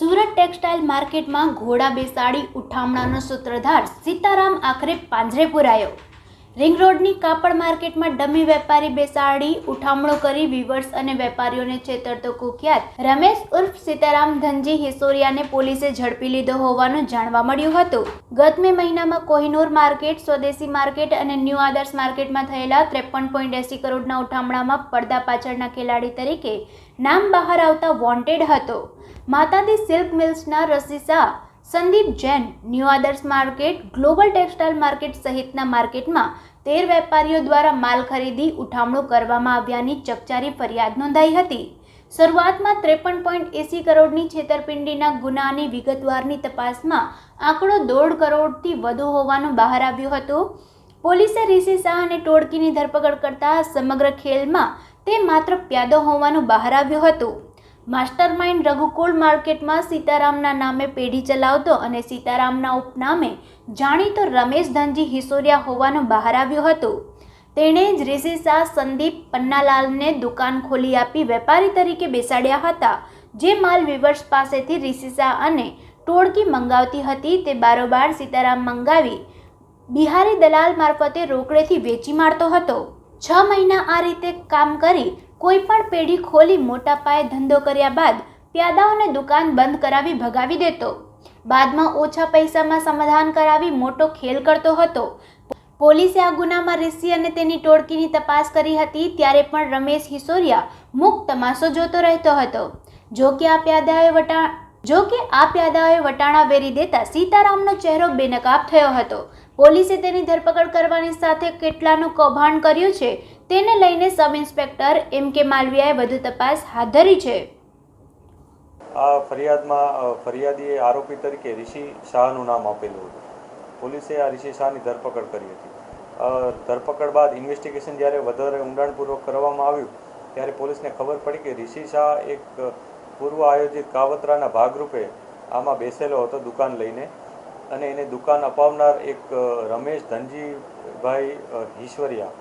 Surat textile માર્કેટમાં ઘોડા બેસાડી ઉઠામણાનો સૂત્રધાર સીતારામ આખરે પાંજરે પુરાયો. રિંગ રોડની કાપડ માર્કેટમાં ડમી વેપારી બેસાડી, ઉઠામણો કરી વિવર્સ અને વેપારીઓને છેતરતો કુખ્યાત. રમેશ ઉર્ફ સીતારામ ધનજી હિસોરિયાને પોલીસે ઝડપી લીધો હોવાનું જાણવા મળ્યું હતું. ગત મે મહિનામાં કોહિનૂર માર્કેટ, સ્વદેશી માર્કેટ અને ન્યૂ આદર્શ માર્કેટમાં થયેલા ત્રેપન પોઈન્ટ એસી કરોડના ઉઠામણામાં પડદા પાછળના ખેલાડી તરીકે નામ બહાર આવતા વોન્ટેડ હતો. માતાદી સિલ્ક મિલ્સના રસીસા Sandeep Jain new Adarsh market global textile market સહિતના માર્કેટમાં તેર વેપારીઓ દ્વારા માલ ખરીદી, ઉઠામણું કરવામાં આવ્યાની ચકચારી ફરિયાદ નોંધાઈ હતી. શરૂઆતમાં ત્રેપન પોઈન્ટ એંસી કરોડની છેતરપિંડીના ગુનાની વિગતવારની તપાસમાં આંકડો દોઢ કરોડથી વધુ હોવાનું બહાર આવ્યું હતું. પોલીસે રિષિ શાહ અને ટોળકીની ધરપકડ કરતા સમગ્ર ખેલમાં તે માત્ર પ્યાદો હોવાનું બહાર આવ્યું હતું. માસ્ટર માઇન્ડ રઘુકુળ માર્કેટમાં સીતારામના નામે પેઢી ચલાવતો અને સીતારામના ઉપનામે જાણીતો રમેશ ધનજી હિસોરિયા હોવાનું બહાર આવ્યું હતું. તેણે જ ઋષિ શાહ સંદીપ પન્નાલાલને દુકાન ખોલી આપી વેપારી તરીકે બેસાડ્યા હતા. જે માલ વિવર્સ પાસેથી ઋષિ શાહ અને ટોળકી મંગાવતી હતી તે બારોબાર સીતારામ મંગાવી બિહારી દલાલ મારફતે રોકડેથી વેચી મારતો હતો. છ મહિના આ રીતે કામ કરી કોઈ પણ પેઢી ખોલી મોટા પાયે ધંધો કર્યા બાદ પ્યાદાઓને દુકાન બંધ કરાવી ભગાવી દેતો. બાદમાં ઓછા પૈસામાં સમાધાન કરાવી મોટો ખેલ કરતો હતો. પોલીસે આ ગુનામાં રિષિ અને તેની ટોળકીની તપાસ કરી હતી ત્યારે પણ રમેશ હિસોરિયા મુક તમાશો જોતો રહેતો હતો. જો કે આ પ્યાદાએ વટા, જો કે આ પ્યાદાઓએ વટાણા વેરી દેતા સીતારામનો ચહેરો બેનકાબ થયો હતો. પોલીસે તેની ધરપકડ કરવાની સાથે કેટલાનું કૌભાંડ કર્યું છે તેને લઈને સબ ઇન્સ્પેક્ટર એમ કે માલવિયાએ વધુ તપાસ હાથ ધરી છે. આ ફરિયાદમાં ફરિયાદીએ આરોપી તરીકે ઋષિ શાહનું નામ આપેલું હતું. પોલીસે આ ઋષિ શાહની ધરપકડ કરી હતી. ધરપકડ બાદ ઇન્વેસ્ટિગેશન જ્યારે વધારે ઊંડાણપૂર્વક કરવામાં આવ્યું, ત્યારે પોલીસને ખબર પડી કે ઋષિ શાહ એક પૂર્વ આયોજિત કાવતરાના ભાગરૂપે આમાં બેસેલો હતો દુકાન લઈને અને એને દુકાન અપાવનાર એક રમેશ ધનજીભાઈ ઈશ્વરિયા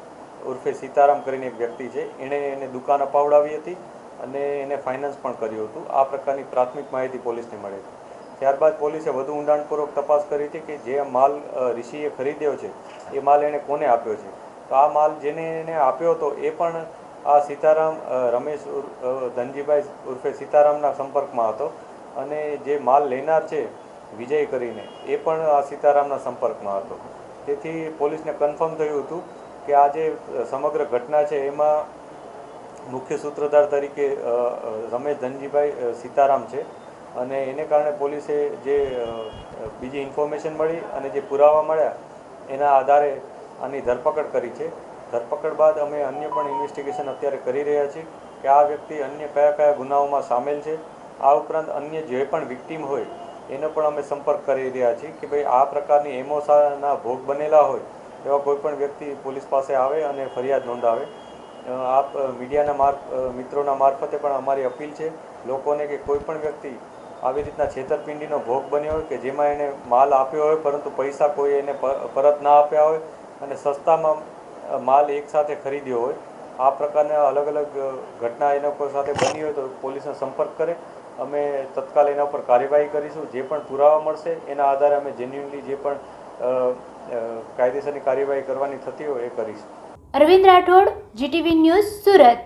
ઉર્ફે સીતારામ કરીને એક વ્યક્તિ છે, એણે એને દુકાન અપાવડાવી હતી અને એને ફાઇનાન્સ પણ કર્યું હતું. આ પ્રકારની પ્રાથમિક માહિતી પોલીસને મળી હતી. ત્યારબાદ પોલીસે વધુ ઊંડાણપૂર્વક તપાસ કરી હતી કે જે માલ ઋષિએ ખરીદ્યો છે, એ માલ એણે કોને આપ્યો છે? તો આ માલ જેને એને આપ્યો હતો, એ પણ આ સીતારામ રમેશ ધનજીભાઈ ઉર્ફે સીતારામના સંપર્કમાં હતો અને જે માલ લેનાર છે, વિજય કરીને, એ પણ આ સીતારામના સંપર્કમાં હતો. તેથી પોલીસને કન્ફર્મ થયું હતું કે આ જે સમગ્ર ઘટના છે, એમાં મુખ્ય સૂત્રધાર તરીકે રમેશ ધનજીભાઈ સીતારામ છે. અને એને કારણે પોલીસે જે બીજી ઇન્ફોર્મેશન મળી અને જે પુરાવા મળ્યા, એના આધારે આની ધરપકડ કરી છે. ધરપકડ બાદ અમે અન્ય પણ ઇન્વેસ્ટિગેશન અત્યારે કરી રહ્યા છીએ કે આ વ્યક્તિ અન્ય કયા કયા ગુનાઓમાં સામેલ છે. આ ઉપરાંત અન્ય જે પણ વિક્ટીમ હોય, એનો પણ અમે સંપર્ક કરી રહ્યા છીએ કે ભાઈ આ પ્રકારની એમોસાના ભોગ બનેલા હોય એવા કોઈ પણ વ્યક્તિ પોલીસ પાસે આવે અને ફરિયાદ નોંધાવે. આપ મીડિયાના માર્ફ મિત્રોના મારફતે પણ અમારી અપીલ છે, લોકોને કે કોઈ પણ વ્યક્તિ આવી રીતના છેતરપિંડીનો ભોગ બન્યો હોય કે જેમાં એને માલ આપ્યો હોય, પરંતુ પૈસા કોઈ એને પરત ના આપ્યા હોય અને સસ્તામાં માલ એકસાથે ખરીદ્યો હોય, આ પ્રકારના અલગ અલગ ઘટના એના લોકો સાથે બની હોય તો પોલીસનો સંપર્ક કરે. અમે તત્કાલ એના ઉપર કાર્યવાહી કરીશું. જે પણ પુરાવા મળશે એના આધારે અમે જેન્યુનલી જે પણ કાયદેસરની કાર્યવાહી કરવાની થતી હોય એ કરીશ. Arvind Rathod GTV news Surat.